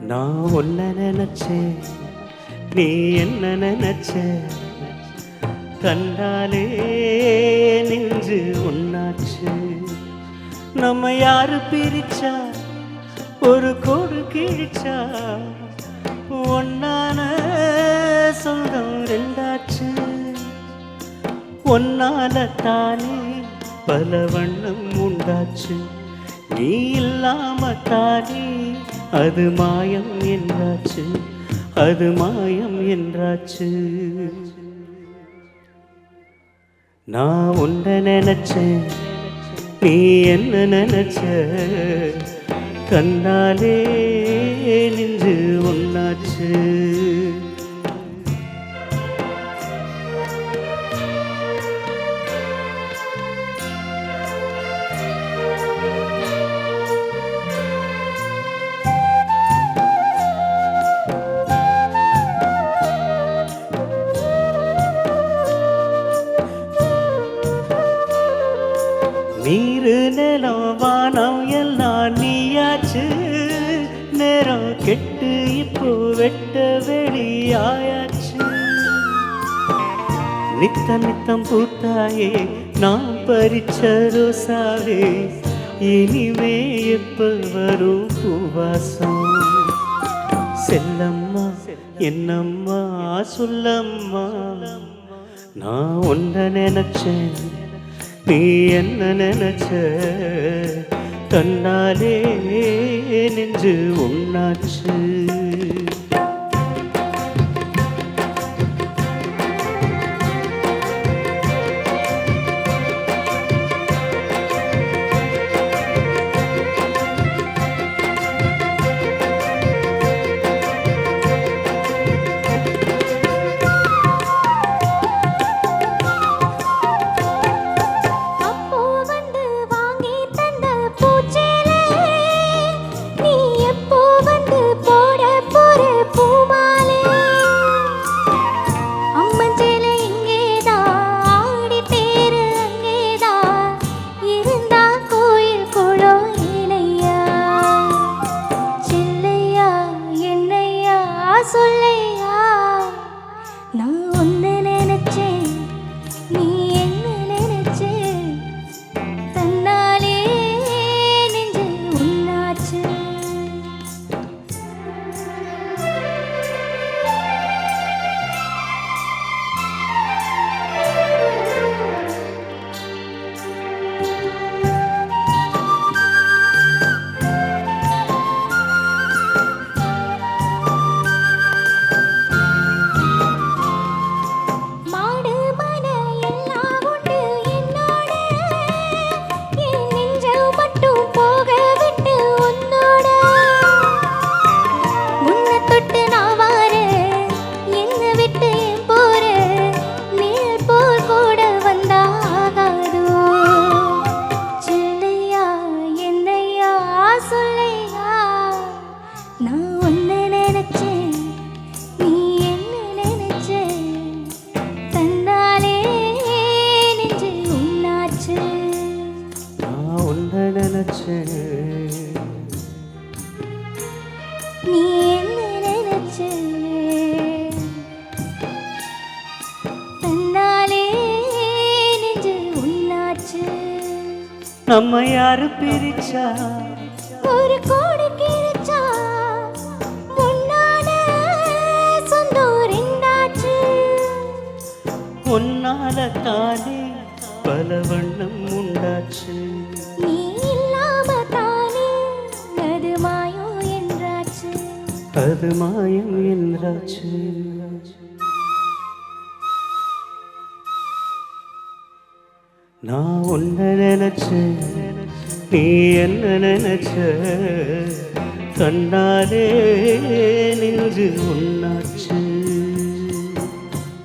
நான் ஒன்ன நினைச்சேன் நீ என்ன நினைச்ச? கண்டாலே நின்று ஒன்னாச்சு நம்ம யாரு பிரிச்சா? ஒரு கோடு கிழிச்சா? ஒன்னான சொந்தம் ரெண்டாச்சு. ஒன்னால தானே பல வண்ணம் உண்டாச்சு. நீ இல்லாம தானே அது மாயம் என்றாச்சு. அது மாயம் என்றாச்சு. நான் உன்ன நினைச்சேன் நீ என்ன நினைச்ச? கண்ணாலே நின்று ஒன்னாச்சு நீரு நிலம் வானம் எல்லாம் நீயாச்சு. நேரம் கெட்டு இப்போ வெட்ட வெளியாயாச்சு. நித்த நித்தம் பூத்தாயே நான் பறிச்ச ரோசாவே. இனிமே எப்ப வரும் பூவாசம்? செல்லம்மா என்னம்மா சொல்லம்மா. நான் ஒன்ன நினைச்சேன். நீ என்ன நினைச்ச? தன்னாலே நெஞ்சு உண்ணாச்சு. நான் நினைச்சேன் நீ என்ன நினைச்ச நம்ம யாரு பிரிச்சா ஒரு கோடு கிழிச்சா முன்னால சொந்தம் ரெண்டாச்சு தானே பலவன் அது மாயம் என்றாச்சு. நான் ஒன்ன நினைச்சேன் நீ என்ன நினைச்ச? கண்ணாரே நின்று ஒன்னாச்சு